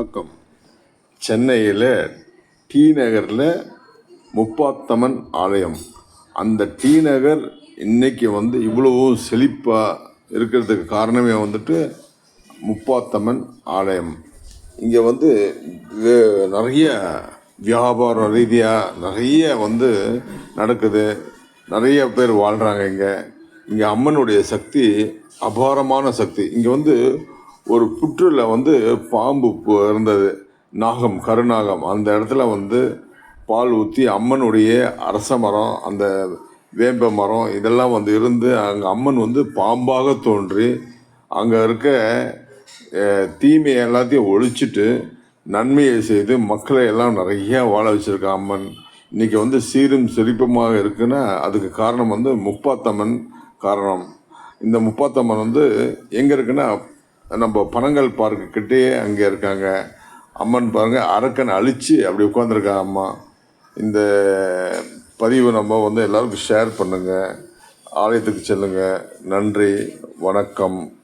வணக்கம். சென்னையில் டி நகரில் முப்பாத்தம்மன் ஆலயம். அந்த டி நகர் இன்றைக்கி வந்து இவ்வளவும் செழிப்பாக இருக்கிறதுக்கு காரணமே வந்துட்டு முப்பாத்தம்மன் ஆலயம். இங்கே வந்து நிறைய வியாபார ரீதியாக நிறைய வந்து நடக்குது. நிறைய பேர் வாழ்கிறாங்க இங்கே. இங்கே அம்மனுடைய சக்தி அபாரமான சக்தி. இங்கே வந்து ஒரு புற்றுல வந்து பாம்பு இருந்தது. நாகம் கருநாகம். அந்த இடத்துல வந்து பால் ஊற்றி அம்மனுடைய அரச மரம் அந்த வேம்ப மரம் இதெல்லாம் வந்து இருந்து அங்கே அம்மன் வந்து பாம்பாக தோன்றி அங்கே இருக்க தீமை தீமையை எல்லாத்தையும் ஒழிச்சிட்டு நன்மையை செய்து மக்களை எல்லாம் நிறைய வாழ வச்சுருக்கான் அம்மன். இன்னைக்கு வந்து சீரும் செழிப்புமாக இருக்குன்னா அதுக்கு காரணம் வந்து முப்பாத்தம்மன் காரணம். இந்த முப்பாத்தம்மன் வந்து எங்கே இருக்குன்னா நம்ம பனங்கல் பார்க்கு அங்கே இருக்காங்க. அம்மன் பாருங்க அரக்கன் அழித்து அப்படி உட்காந்துருக்காங்க அம்மா. இந்த பதிவு நம்ம வந்து எல்லாருக்கும் ஷேர் பண்ணுங்கள் ஆலயத்துக்கு செல்லுங்கள் நன்றி வணக்கம்.